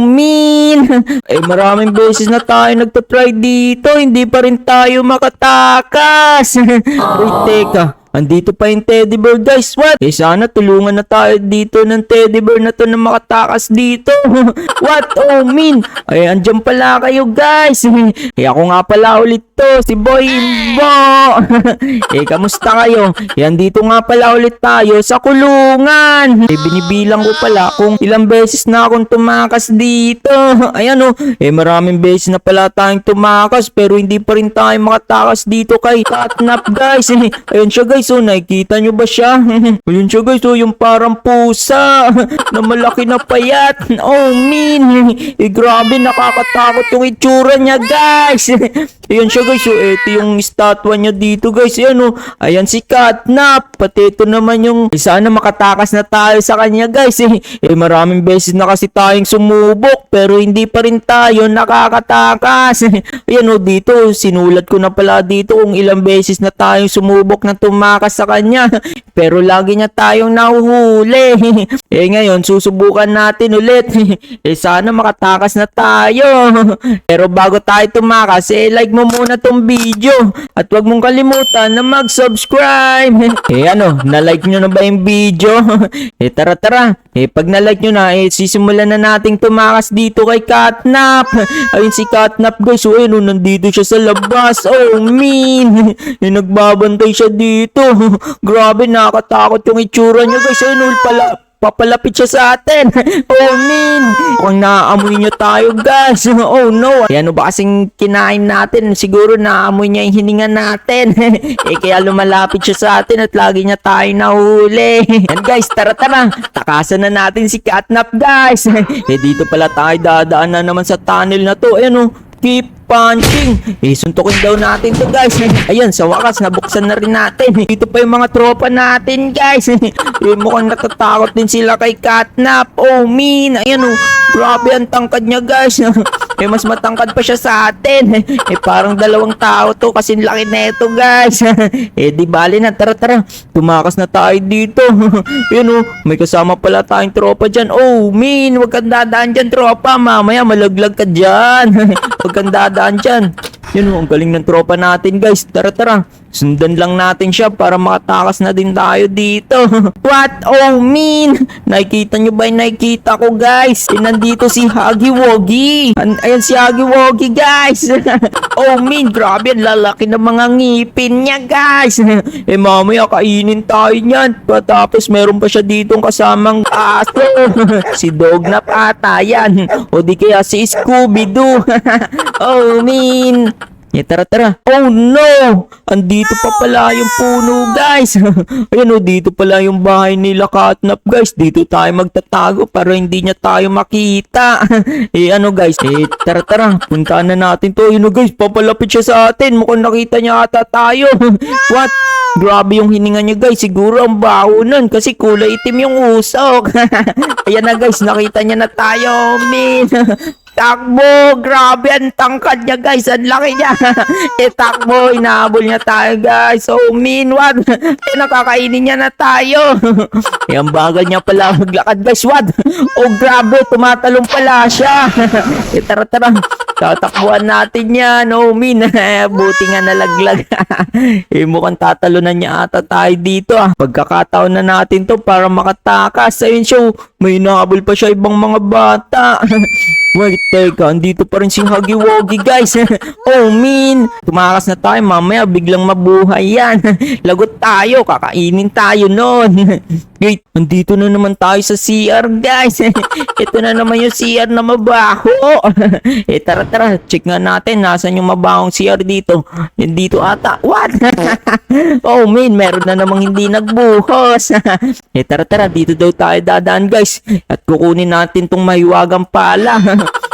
Mean! Eh, maraming beses na tayo nagtatry dito. Hindi pa rin tayo makatakas. Wait, teka. Andito pa yung teddy bear guys. What? Eh sana tulungan na tayo dito ng teddy bear na to na makatakas dito. What? Oh mean. Ay andyan pala kayo guys. eh ako nga pala ulit to. Si Boy Imbo. eh kamusta kayo? Eh andito nga pala ulit tayo sa kulungan. Eh binibilang ko pala kung ilang beses na akong tumakas dito. Ayan oh. Eh maraming beses na pala tayong tumakas pero hindi pa rin tayo makatakas dito kay Catnap guys. Ayun siya guys oh. Nakikita nyo ba siya? Ayun siya guys oh. Yung parang pusa na malaki na payat. Oh mean. Eh grabe nakakatakot yung itsura niya guys. Ayun siya guys oh. Ito yung statwa niya dito guys. Ayan oh. Ayan si Catnap. Pati ito naman yung eh, sana makatakas na tayo sa kanya guys. Eh, eh maraming beses na kasi tayong sumubok pero hindi pa rin tayo nakakatakas. Ayan oh dito sinulat ko na pala dito kung ilang beses na tayong sumubok na tumakas sa kanya. Pero lagi niya tayong nahuhuli. eh ngayon susubukan natin ulit. eh sana makatakas na tayo. Pero bago tayo tumakas eh like mo muna tong video. At wag mong kalimutan na mag-subscribe. eh ano, na-like nyo na ba yung video? eh tara tara. Eh pag na-like nyo na, eh sisimulan na nating tumakas dito kay Catnap. Ayun si Catnap guys, oh, ayun, oh, nandito siya sa labas. Oh, mean. Eh nagbabantay siya dito. Grabe, nakakatakot yung itsura niya guys. Ayun, oh, pala, papalapit siya sa atin. Oh, mean. Mukhang naaamoy niya tayo, guys. Oh, no. Eh, ano ba kasing kinain natin? Siguro naamoy niya yung hininga natin. eh, kaya lumalapit siya sa atin at lagi niya tayo nahuli. Yan, guys. Tara, tara. Takasan na natin si Catnap, guys. eh, dito pala tayo dadaan na naman sa tunnel na to. Ayan, oh. Keep punching. Eh, suntukin daw natin to guys. Ayan, sa wakas, nabuksan na rin natin. Dito pa yung mga tropa natin guys. eh, mukhang natatakot din sila kay Catnap. Oh, mean. Ayan oh. Grabe ang tangkad niya guys. eh, mas matangkad pa siya sa atin. eh, parang dalawang tao to kasi laki na ito guys. eh, di bali na. Tara, tara. Tumakas na tayo dito. Ayan oh. May kasama pala tayong tropa dyan. Oh, mean. Huwag kang dadaan dyan, tropa. Mamaya malaglag ka dyan. Huwag kang dadaan dyan. Yun, oh, ang galing ng tropa natin, guys. Tara, tara. Sundan lang natin siya para makatakas na din tayo dito. What? Oh, mean! Nakikita nyo ba yung nakikita ko, guys? Eh, nandito si Huggy Wuggy. An- ayan si Huggy Wuggy, guys. oh, mean! Grabe, lalaki ng mga ngipin niya, guys. eh, mamaya kainin tayo niyan. Patapos, meron pa siya ditong kasamang aso. si Dognap ata yan. O di kaya si Scooby-Doo. oh, mean! Eh, tara, tara. Oh, no! Andito pa pala yung puno, guys. Ayan, oh, dito pala yung bahay nila Katnap, guys. Dito tayo magtatago para hindi niya tayo makita. eh, ano, guys? Eh, tara, tara. Puntaan na natin to. Yun, oh, guys. Papalapit siya sa atin. Mukhang nakita niya ata tayo. What? Grabe yung hininga niya, guys. Siguro ang baho nun kasi kulay itim yung usok. Ayan na, guys. Nakita niya na tayo, min. Takbo! Grabe ang tangkad niya guys. Ang laki niya. eh takbo. Inahabol niya tayo guys. Oh mean wad. eh nakakainin niya na tayo. ang bagal niya pala maglakad guys. Wad. Oh grabe. Tumatalong pala siya. eh tara tara. Tatakbuhan natin yan. Oh mean. Buti nga nalaglag. eh mukhang tatalunan niya ata tayo dito ah. Pagkakataon na natin to para makatakas. Ayun siya. May inahabol pa siya ibang mga bata. Wait, teka, andito pa rin si Huggy Wuggy, guys. oh, mean. Tumakas na tayo, mamaya biglang mabuhay yan. Lagot tayo, kakainin tayo nun. Wait, andito na naman tayo sa CR, guys. Ito na naman yung CR na mabaho. eh, tara, tara, check nga natin, nasan yung mabahong CR dito. Yan dito ata. What? oh, mean, meron na namang hindi nagbuhos. eh, tara, tara, dito daw tayo dadaan, guys. At kukunin natin tong mahiwagang pala.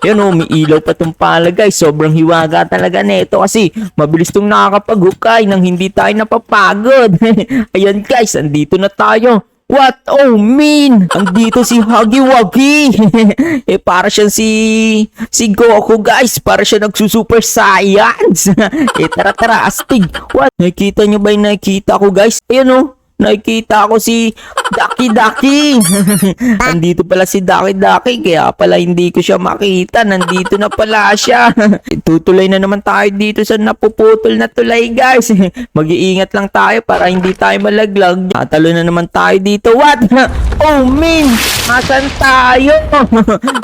Yan o, may ilaw pa tong pala guys. Sobrang hiwaga talaga nito kasi mabilis tong nakakapag-hukay nang hindi tayo napapagod. Ayan guys, andito na tayo. What? Oh, mean! Andito si Huggy Wuggy! eh, para siyang si... Si Goku, guys! Para siya nagsusuper science! eh, tara, tara, astig! What? Nakikita niyo ba yung nakikita ko, guys? Ayan oh! Nakikita ko si Daki Daki. Andito pala si Daki Daki, kaya pala hindi ko siya makita. Nandito na pala siya. Tutuloy na naman tayo dito sa napuputol na tulay, guys. Mag-iingat lang tayo para hindi tayo malaglag. Tatalo na naman tayo dito. What? Oh, min! Asan tayo?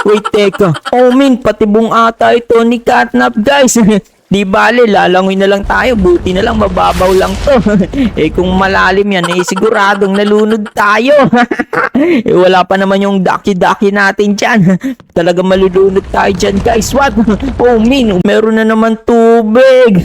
Wait, teka. Oh, min, pati buong ata ito ni Catnap, guys. Di bale, lalangoy na lang tayo. Buti na lang, mababaw lang to. eh kung malalim yan, eh siguradong nalunod tayo. eh wala pa naman yung daki-daki natin dyan. Talaga malulunod tayo dyan, guys. What? Oh, min, meron na naman tubig.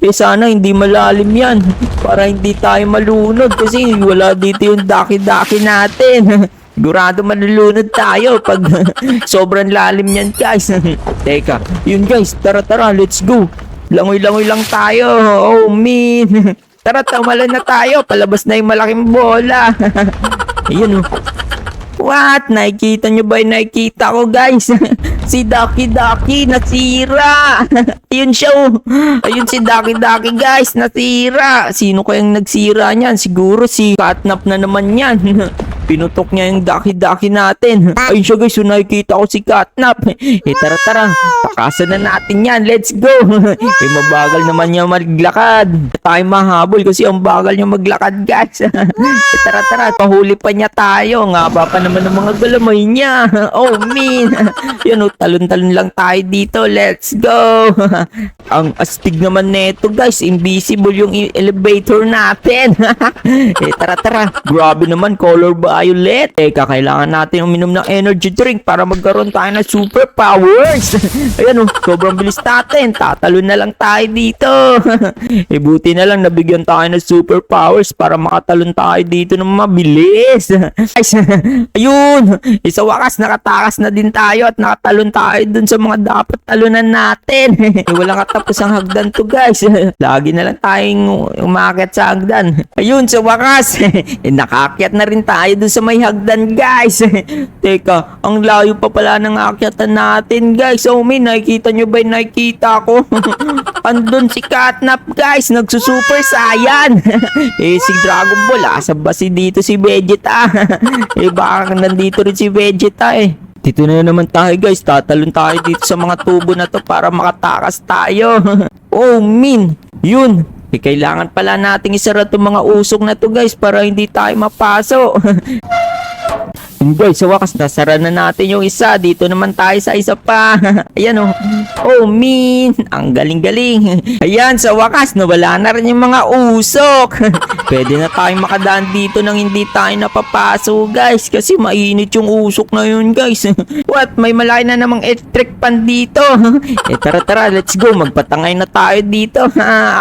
eh sana hindi malalim yan. Para hindi tayo malunod kasi wala dito yung daki-daki natin. Sigurado malulunod tayo pag sobrang lalim yan guys. Teka, yun guys, tara tara, let's go. Langoy-langoy lang tayo. Oh, min. Tara, tamalan na tayo. Palabas na yung malaking bola. Ayun oh. What? Nakikita nyo ba yung nakikita ko guys? Si Ducky Ducky nasira. Ayun siya oh. Ayun si Ducky Ducky guys nasira. Sino kayang nagsira niyan? Siguro si Catnap na naman yan. Pinutok niya yung daki-daki natin. Ayun siya guys, yung nakikita ko si Catnap. Eh tara tara, takasan na natin yan. Let's go. eh mabagal naman niya maglakad. Tayo mahabol kasi ang bagal niya maglakad guys. eh tara tara, pahuli pa niya tayo. Nga ba pa naman ng mga galamay niya. oh min. Yan oh, talon-talon lang tayo dito. Let's go. ang astig naman neto guys. Invisible yung i- elevator natin. eh tara tara. Grabe naman, color violet. Teka, kailangan natin uminom ng energy drink para magkaroon tayo ng superpowers. Ayan oh, sobrang bilis natin. Tatalon na lang tayo dito. eh buti na lang nabigyan tayo ng superpowers para makatalon tayo dito ng mabilis. Guys, ayun. Eh, sa wakas, nakatakas na din tayo at nakatalon tayo dun sa mga dapat talunan natin. eh, walang katapos ang hagdan to guys. Lagi na lang tayong umakit sa hagdan. Ayun, sa wakas. eh, nakakyat na rin tayo dun sa may hagdan guys. Teka, ang layo pa pala ng akyatan natin guys. Oh, may nakikita nyo ba yung nakikita ko? Andun si Catnap guys, nagsusuper saiyan. eh si Dragon Ball, asa ba si dito si Vegeta? eh baka nandito rin si Vegeta eh. Dito na naman tayo guys, tatalon tayo dito sa mga tubo na to para makatakas tayo. oh min, yun. Eh, kailangan pala nating isara itong mga usok na to guys para hindi tayo mapaso. Yun sa wakas nasara na natin yung isa. Dito naman tayo sa isa pa. Ayan oh. Oh, min. Ang galing-galing. Ayan, sa wakas nawala na rin yung mga usok. Pwede na tayong makadaan dito nang hindi tayo napapaso guys. Kasi mainit yung usok na yun guys. What? May malaki na namang electric pan dito. eh tara tara, let's go. Magpatangay na tayo dito.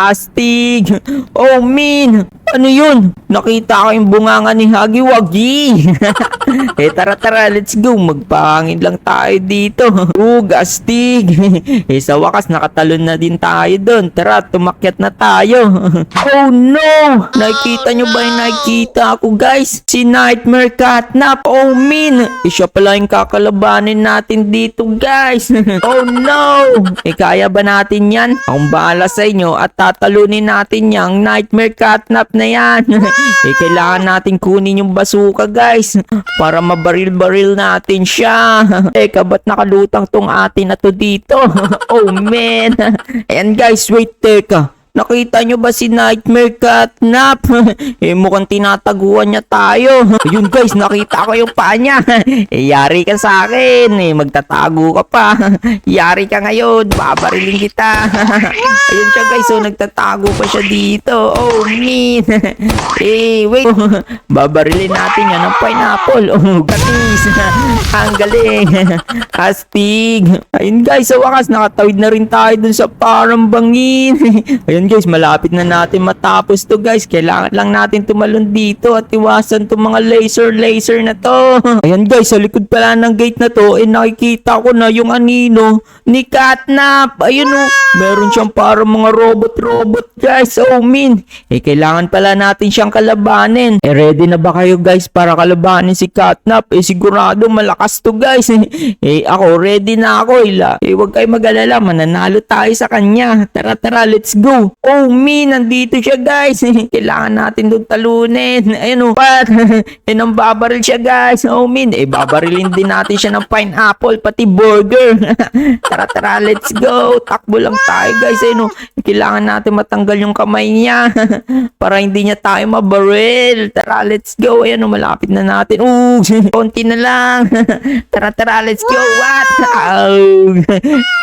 Astig. Oh, min. Ano yun? Nakita ko yung bunganga ni Hagi Wagi. eh tara tara, let's go. Magpahangin lang tayo dito. Ug, astig. eh sa wakas nakatalon na din tayo doon. Tara, tumakyat na tayo. oh no! Nakikita nyo ba yung nakikita ko guys? Si Nightmare Catnap. Oh min! Eh siya pala yung kakalabanin natin dito guys. oh no! Eh kaya ba natin yan? Akong bahala sa inyo at tatalunin natin yung Nightmare Catnap na yan. eh kailangan natin kunin yung basuka guys para mabaril-baril natin siya. Teka, ba't nakalutang tong atin na to dito? oh man. Ayan guys, wait, teka. Nakita nyo ba si Nightmare Catnap? eh mukhang tinataguan niya tayo. Ayun guys, nakita ko yung paa niya. eh yari ka sa akin. Eh magtatago ka pa. yari ka ngayon. Babarilin kita. Ayun siya guys, so nagtatago pa siya dito. Oh mean. eh wait. Babarilin natin yan ng pineapple. Oh katis. Ang galing. Astig. Ayun guys, sa wakas nakatawid na rin tayo dun sa parang bangin. Ayun guys, malapit na natin matapos to guys. Kailangan lang natin tumalon dito at iwasan tong mga laser laser na to. Ayan guys, sa likod pala ng gate na to, eh nakikita ko na yung anino ni Catnap. Ayun oh, meron siyang parang mga robot-robot guys. Oh min, eh kailangan pala natin siyang kalabanin. Eh ready na ba kayo guys para kalabanin si Catnap? Eh sigurado malakas to guys. eh ako ready na ako ila. Eh wag kayo mag-alala mananalo tayo sa kanya. Tara tara let's go. Oh me nandito siya guys. Kailangan natin doon talunin. Ayun oh. Pat. eh nang babaril siya guys. Oh me. Eh babarilin din natin siya ng pineapple pati burger. tara tara let's go. Takbo lang tayo guys. Ayun oh. Kailangan natin matanggal yung kamay niya. Para hindi niya tayo mabaril. Tara let's go. Ayan oh malapit na natin. Ooh, konti na lang. tara tara let's go. What? Ow.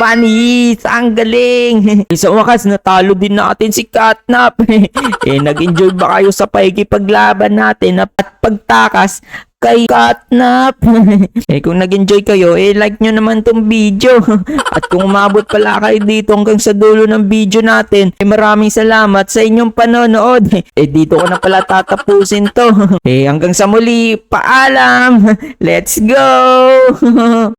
Panis. Ang galing. Sa wakas natalo din natin si Katnap. eh nag-enjoy ba kayo sa pakikipaglaban natin at pagtakas kay Katnap. eh kung nag-enjoy kayo, eh like nyo naman tong video. At kung umabot pala kayo dito hanggang sa dulo ng video natin, eh maraming salamat sa inyong panonood. Eh dito ko na pala tatapusin to. eh hanggang sa muli, paalam. Let's go!